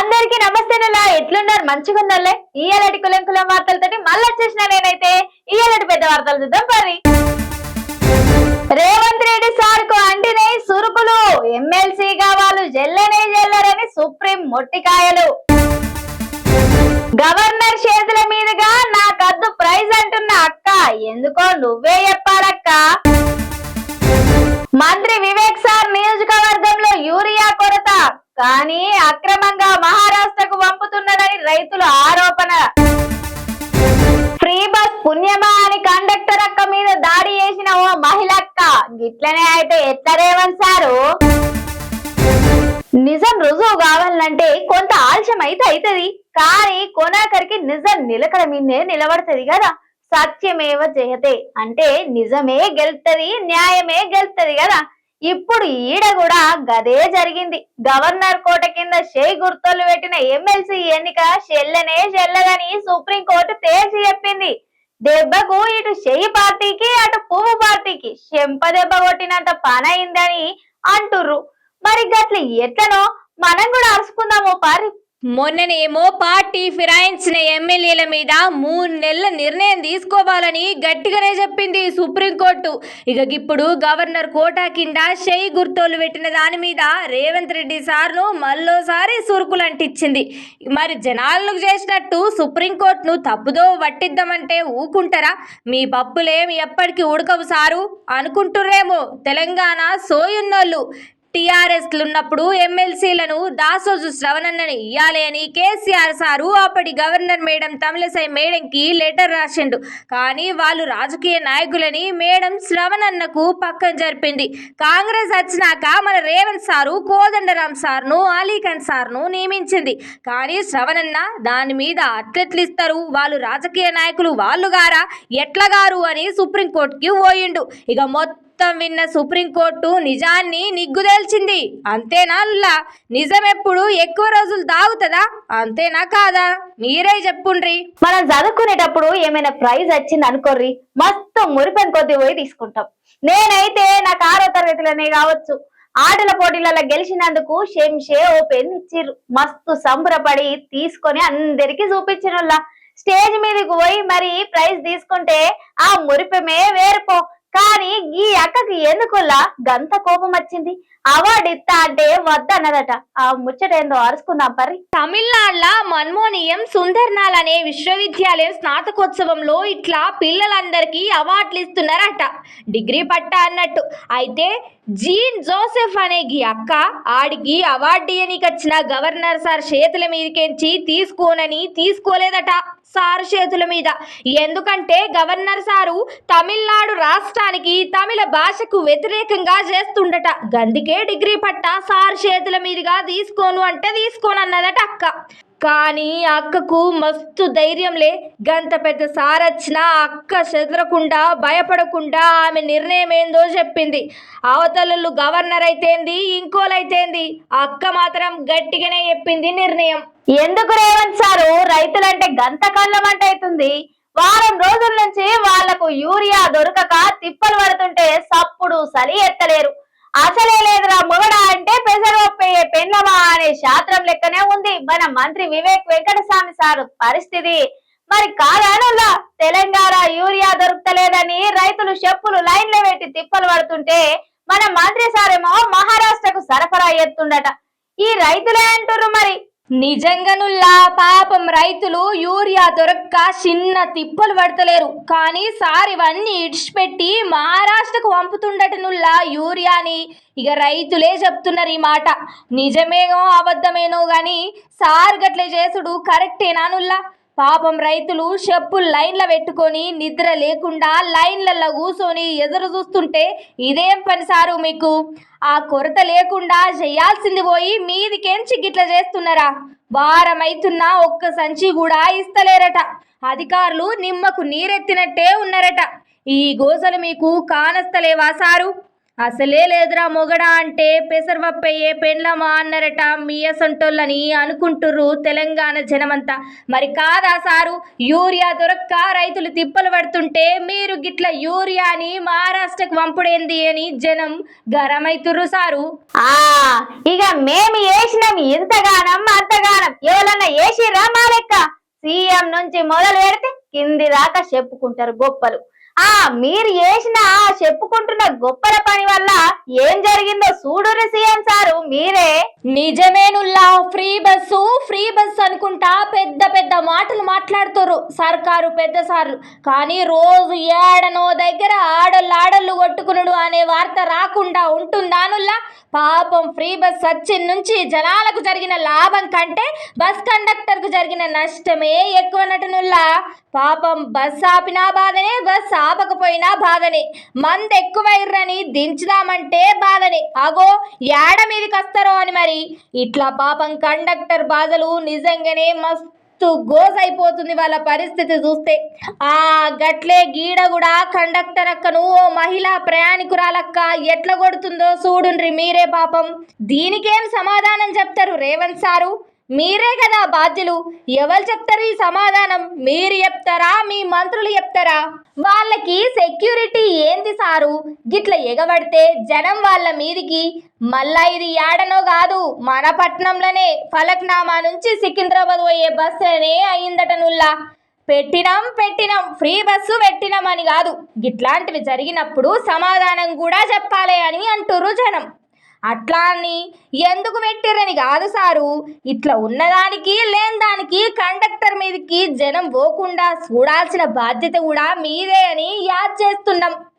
అందరికి నమస్తే నెలా ఎట్లున్నారు? మంచిగా ఉన్నారులే? ఇయ్యాలటి కులం కులం వార్తలతోటి మళ్ళీ వచ్చేసిన నేనైతే ఇయ్యాలటి పెద్ద వార్తలు చూద్దాం పరి రేవంత్ రెడ్డి సార్కు అంటినే సురుకులు. ఎమ్మెల్సీగా వాళ్ళు జల్లనే జల్లరని సుప్రీం మొట్టికాయలు. గవర్నర్ చేతుల మీదుగా నా కద్దు ప్రైజ్ అంటున్న అక్క. ఎందుకో నువ్వే చెప్పాలక్క. మంత్రి వివేక్ సార్ నియోజకవర్గంలో యూరియా కొరత కానీ అక్రమంగా మహారాష్ట్రకు పంపుతున్నదని రైతుల ఆరోపణ. ఫ్రీ బస్ పుణ్యమా అని కండక్టర్ అక్క మీద దాడి చేసిన ఓ మహిళక్క. గిట్లనే అయితే ఎట్లా రేవంత్ సారు? నిజం రుజువు కావాలంటే కొంత ఆలస్యం అయితే అవుతుంది కానీ కొనాకరికి నిజం నిలకడ మీదే నిలబడుతుంది కదా. సత్యమేవ జయతే. అంటే నిజమే గెలుతుంది న్యాయమే గెలుతుంది కదా. ఇప్పుడు ఈడ కూడా గదే జరిగింది. గవర్నర్ కోట కింద షేయ్ గుర్తులు పెట్టిన ఎమ్మెల్సీ ఎన్నిక చెల్లనే చెల్లదని సుప్రీంకోర్టు తేల్చి చెప్పింది. దెబ్బకు ఇటు షెయ్యి పార్టీకి అటు పువ్వు పార్టీకి చెంప దెబ్బ కొట్టినంత పనయిందని అంటుర్రు. మరి గట్ల ఎట్లనో మనం కూడా అరుచుకుందాము పారి మొన్ననేమో పార్టీ ఫిరాయించిన ఎమ్మెల్యేల మీద మూడు నెలల నిర్ణయం తీసుకోవాలని గట్టిగానే చెప్పింది సుప్రీంకోర్టు. ఇక ఇప్పుడు గవర్నర్ కోటా కింద షెయి గుర్తోలు పెట్టిన దాని మీద రేవంత్ రెడ్డి సార్ను మళ్ళోసారి సురుకులు అంటించింది మరి జనాలకు చేసినట్టు సుప్రీంకోర్టును తప్పుదో పట్టిద్దామంటే ఊకుంటారా? మీ పప్పులేం ఎప్పటికీ ఉడకవు సారు అనుకుంటురేమో తెలంగాణ సోయున్నోళ్ళు. టీఆర్ఎస్లున్నప్పుడు ఎమ్మెల్సీలను దాసోజు శ్రవణన్నని ఇయ్యాలి అని కేసీఆర్ సారు అప్పటి గవర్నర్ మేడం తమిళసై మేడంకి లెటర్ రాసిండు. కానీ వాళ్ళు రాజకీయ నాయకులని మేడం శ్రవణన్నకు పక్కన జరిపింది. కాంగ్రెస్ వచ్చినాక మన రేవంత్ సారు కోదండరాం సార్ను అలీఖాన్ సార్ను నియమించింది. కానీ శ్రవణన్న దాని మీద అట్లెట్లు ఇస్తారు వాళ్ళు రాజకీయ నాయకులు వాళ్ళు గారా? ఎట్లగారు అని సుప్రీంకోర్టుకి పోయిండు. ఇక మొత్తం మొత్తం విన్న సుప్రీంకోర్టు నిజాన్ని నిగ్గుదేల్చింది అంతేనా లుల్లా నిజం ఎప్పుడు ఎక్కువ రోజులు దాగుతుందా అంతేనా కాదా? మీరే చెప్పుండ్రి. మనం చదువుకునేటప్పుడు ఏమైనా ప్రైజ్ వచ్చింది అనుకోర్రి. మస్తు మురిపెన్ కొద్ది పోయి తీసుకుంటాం. నేనైతే నాకు ఆరో తరగతిలోనే కావచ్చు. ఆటల పోటీలలో గెలిచినందుకు శంషే ఓపెన్ పెన్ ఇచ్చిర్రు. మస్తు సంబరపడి తీసుకొని అందరికి చూపించిన స్టేజ్ మీదకి పోయి మరి ప్రైజ్ తీసుకుంటే ఆ మురిపెమే వేరుపో కానీ ఈ అక్కకి ఎందుకులా గంత కోపం వచ్చింది? అవార్డు ఇస్తా అంటే వద్దన్నదట. ఆ ముచ్చట ఏందో అరుచుకుందాం పరి. తమిళనాడులో మన్మోనియం సుందర్నాల్ అనే విశ్వవిద్యాలయం స్నాతకోత్సవంలో ఇట్లా పిల్లలందరికీ అవార్డులు ఇస్తున్నారట డిగ్రీ పట్ట అన్నట్టు. అయితే జీన్ జోసెఫ్ అనే గీ అక్క ఆడికి అవార్డు ఇయ్యనీకి వచ్చిన గవర్నర్ సార్ చేతుల మీదకెంచి తీసుకోనని తీసుకోలేదట సార్ చేతుల మీద. ఎందుకంటే గవర్నర్ సారు తమిళనాడు రాష్ట్రానికి తమిళ భాషకు వ్యతిరేకంగా చేస్తుండట. గందికి డిగ్రీ పట్ట సార్ చేతుల మీదుగా తీసుకోను అంటే తీసుకోను అన్నదట అక్క. కానీ ఆ అక్కకు మస్తు ధైర్యంలే గంత పెద్ద సార్ వచ్చినా అక్క చెదరకుండా భయపడకుండా ఆమె నిర్ణయం ఏందో చెప్పింది. అవతలలు గవర్నర్ అయితేంది ఇంకోలైతేంది అక్క మాత్రం గట్టిగానే చెప్పింది నిర్ణయం. ఎందుకు రేవంత్ సారు? రైతులంటే గంత కళ్ళమంట అవుతుంది. వారం రోజుల నుంచి వాళ్ళకు యూరియా దొరకక తిప్పలు పడుతుంటే సప్పుడు సలి ఎత్తలేరు. అసలే లేదురా మొగడా అంటే పెసరొప్పయ్యే పెన్నమా అనే శాస్త్రం లెక్కనే ఉంది. మన మంత్రి వివేక్ వెంకటస్వామి సారు పరిస్థితి. మరి కాదానులా తెలంగాణ యూరియా దొరుకుతలేదని రైతులు చెప్పులు లైన్లో పెట్టి తిప్పలు పడుతుంటే మన మంత్రి సారేమో మహారాష్ట్రకు సరఫరా ఎత్తుండట. ఈ రైతులే అంటుర్రు మరి. నిజంగానుల్లా పాపం రైతులు యూరియా దొరక్క చిన్న తిప్పలు పడతలేరు. కానీ సార్ ఇవన్నీ ఇడిచిపెట్టి మహారాష్ట్రకు పంపుతుండటనుల్లా యూరియాని ఇక రైతులే చెప్తున్నారు ఈ మాట. నిజమేనో అబద్ధమేనో గాని సార్ గట్లే చేసుడు కరెక్టేనానుల్లా పాపం రైతులు చెప్పు లైన్ల పెట్టుకొని నిద్ర లేకుండా లైన్లలో కూర్చొని ఎదురు చూస్తుంటే ఇదేం పని సారు మీకు? ఆ కొరత లేకుండా చేయాల్సింది పోయి మీదికెంచి గిట్ల చేస్తున్నారా? వారమైతున్నా ఒక్క సంచి కూడా ఇస్తలేరట. అధికారులు నిమ్మకు నీరెత్తినట్టే ఉన్నారట. ఈ గోసలు మీకు కానస్తలేవా సారు? అసలే లేదురా మొగడా అంటే పెసరవప్పయ్యే పెండ్లమా అన్నారట మీ అసంటోళ్ళని అనుకుంటుర్రు తెలంగాణ జనమంతా. మరి కాదా సారు? యూరియా దొరక్క రైతులు తిప్పలు పడుతుంటే మీరు గిట్ల యూరియాని మహారాష్ట్రకు పంపుడేంది అని జనం గరమైతుర్రు సారు. ఆ ఇక మేము వేసినాం ఇంతగానం అంతగానం. ఏసిర్రా మా లెక్క? సీఎం నుంచి మొదలు పెడితే కింది దాకా చెప్పుకుంటారు గొప్పలు. ఆ మీరు చేసిన చెప్పుకుంటున్న గొప్పల పని వల్ల ఏం జరిగిందో చూడురి సీఎం సారు మీరే. నిజమేనుల్లా ఫ్రీ బస్సు ఫ్రీ బస్సు అనుకుంటా పెద్ద పెద్ద మాటలు మాట్లాడుతారు సర్కారు పెద్ద సార్లు. కానీ రోజు ఏడనో దగ్గర ఆడోళ్ళు ఆడోళ్ళు కొట్టుకునుడు అనే వార్త రాకుండా ఉంటుందానుల్లా? పాపం ఫ్రీ బస్ వచ్చిన నుంచి జనాలకు జరిగిన లాభం కంటే బస్ కండక్టర్కు జరిగిన నష్టమే ఎక్కువ నటనుల్లా పాపం బస్ ఆపినా బాధనే బస్ ఆపకపోయినా బాధనే. మంది ఎక్కువైర్రని దించుదామంటే బాధనే. అగో ఏడ మీదకి వస్తారో అని మరి. ఇట్లా పాపం కండక్టర్ బాధలు నిజంగానే మస్తు గోస్ అయిపోతుంది వాళ్ళ పరిస్థితి చూస్తే. ఆ గట్లే గీడ కూడా కండక్టర్ అక్కను ఓ మహిళా ప్రయాణికురాలక్క ఎట్లా కొడుతుందో చూడుండ్రి మీరే పాపం. దీనికేం సమాధానం చెప్తారు రేవంత్ సారు? మీరే కదా బాధ్యులు. ఎవరు చెప్తారు ఈ సమాధానం? మీరు చెప్తారా? మీ మంత్రులు చెప్తారా? వాళ్ళకి సెక్యూరిటీ ఏంది సారు? గిట్ల ఎగబడితే జనం వాళ్ళ మీదికి మళ్ళా ఇది ఏడనో కాదు. మన పట్నంలోనే ఫలక్నామా నుంచి సికింద్రాబాద్ పోయే బస్సునే అయిందట నుల్లా. పెట్టినాం పెట్టినాం. ఫ్రీ బస్సు పెట్టినాం అని కాదు. ఇట్లాంటివి జరిగినప్పుడు సమాధానం కూడా చెప్పాలి అని అంటుర్రు జనం. అట్లా అని ఎందుకు పెట్టిరని కాదు సారు. ఇట్లా ఉన్నదానికి లేని దానికి కండక్టర్ మీదకి జనం పోకుండా చూడాల్సిన బాధ్యత కూడా మీదే అని యాద్ చేస్తున్నాం.